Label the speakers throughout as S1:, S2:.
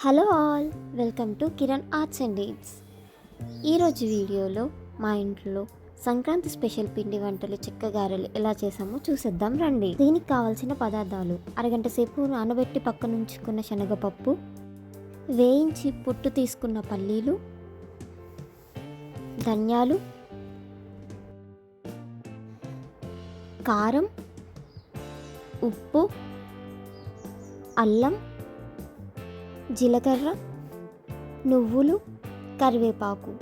S1: Hello all welcome to Kiran arts and deeds ఈరోజు వీడియోలో మా ఇంట్లో సంక్రాంతి స్పెషల్ పిండి వంటలు చెక్క గారెలు ఎలా చేసామో చూసేద్దాం రండి. దీనికి కావాల్సిన పదార్థాలు అరగంట సేపు నానబెట్టి పక్కన ఉంచుకున్న శనగపప్పు వేయించి పొట్టు తీసుకున్న పల్లీలు ధనియాలు కారం ఉప్పు అల్లం జీలకర్ర నువ్వులు కరివేపాకు.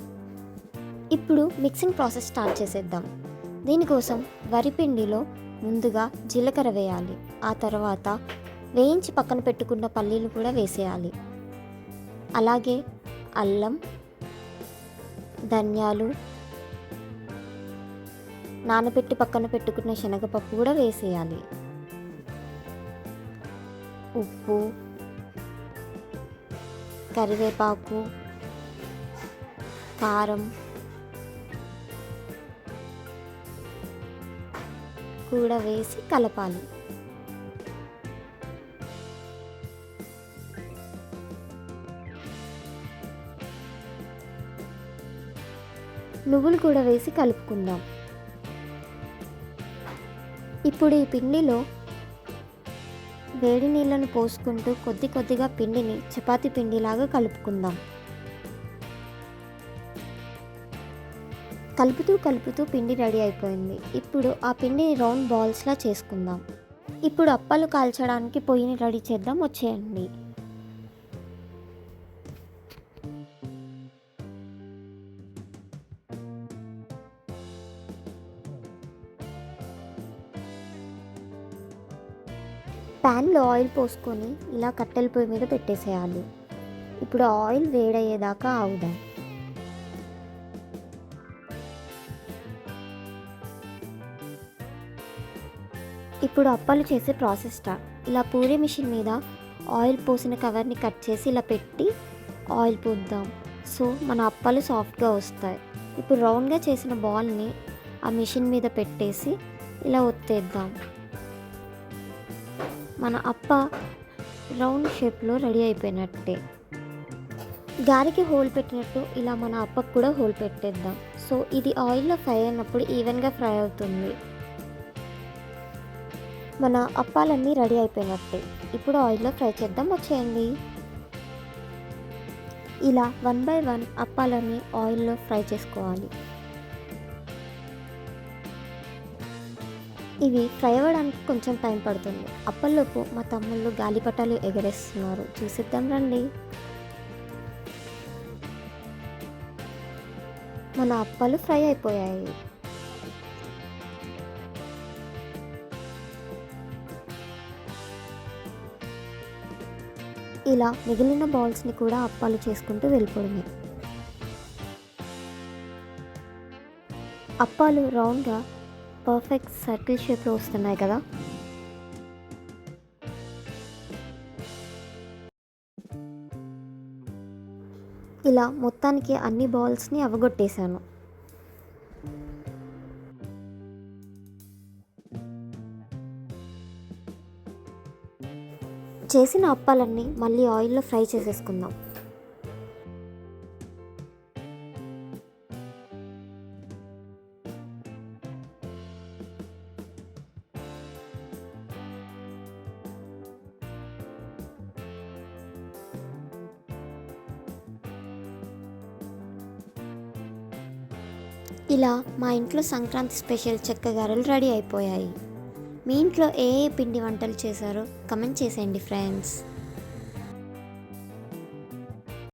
S1: ఇప్పుడు మిక్సింగ్ ప్రాసెస్ స్టార్ట్ చేసేద్దాం. దీనికోసం వరిపిండిలో ముందుగా జీలకర్ర వేయాలి. ఆ తర్వాత వేయించి పక్కన పెట్టుకున్న పల్లీలు కూడా వేసేయాలి. అలాగే అల్లం ధనియాలు నానబెట్టి పక్కన పెట్టుకున్న శనగపప్పు కూడా వేసేయాలి. ఉప్పు కరివేపాకు కారం కూడా వేసి కలపాలి. నువ్వులు కూడా వేసి కలుపుకుందాం. ఇప్పుడు ఈ పిండిలో వేడి నీళ్ళను పోసుకుంటూ కొద్ది కొద్దిగా పిండిని చపాతీ పిండిలాగా కలుపుకుందాం. కలుపుతూ కలుపుతూ పిండి రెడీ అయిపోయింది. ఇప్పుడు ఆ పిండిని రౌండ్ బాల్స్లా చేసుకుందాం. ఇప్పుడు అప్పలు కాల్చడానికి పొయ్యిని రెడీ చేద్దాం. వచ్చేయండి. ప్యాన్లో ఆయిల్ పోసుకొని ఇలా కట్టెల పొయ్యి మీద పెట్టేసేయాలి. ఇప్పుడు ఆయిల్ వేడయ్యేదాకా ఆగుదాం. ఇప్పుడు అప్పాలు చేసే ప్రాసెస్ స్టార్ట్ ఇలా పూరి మిషన్ మీద ఆయిల్ పోసిన కవర్ని కట్ చేసి ఇలా పెట్టి ఆయిల్ పోద్దాం. సో మన అప్పాలు సాఫ్ట్గా వస్తాయి. ఇప్పుడు రౌండ్గా చేసిన బాల్ని ఆ మిషన్ మీద పెట్టేసి ఇలా ఒత్తేద్దాం. మన అప్ప రౌండ్ షేప్లో రెడీ అయిపోయినట్టే. గారికి హోల్ పెట్టినట్టు ఇలా మన అప్పకు కూడా హోల్ పెట్టేద్దాం. సో ఇది ఆయిల్లో ఫ్రై అయినప్పుడు ఈవెన్గా ఫ్రై అవుతుంది. మన అప్పాలన్నీ రెడీ అయిపోయినట్టే. ఇప్పుడు ఆయిల్లో ఫ్రై చేద్దాం వచ్చేయండి. ఇలా వన్ బై వన్ అప్పాలన్నీ ఆయిల్లో ఫ్రై చేసుకోవాలి. ఇవి ఫ్రై అవ్వడానికి కొంచెం టైం పడుతుంది. అప్పల్లోపు మా తమ్ముళ్ళు గాలిపటాలు ఎగరేస్తున్నారు. చూసిద్దాం రండి. మన అప్పాలు ఫ్రై అయిపోయాయి. ఇలా మిగిలిన బాల్స్ని కూడా అప్పాలు చేసుకుంటూ వెళ్ళిపోవడమే అప్పాలు రౌండ్గా పర్ఫెక్ట్ సర్కిల్ షేప్లో వస్తున్నాయి కదా. ఇలా మొత్తానికి అన్ని బాల్స్ని అవగొట్టేశాను. చేసిన అప్పాలన్నీ మళ్ళీ ఆయిల్లో ఫ్రై చేసేసుకుందాం. ఇలా మా ఇంట్లో సంక్రాంతి స్పెషల్ చెక్కగారెలు రెడీ అయిపోయాయి. మీ ఇంట్లో ఏ ఏ పిండి వంటలు చేశారో కమెంట్ చేసేయండి ఫ్రెండ్స్.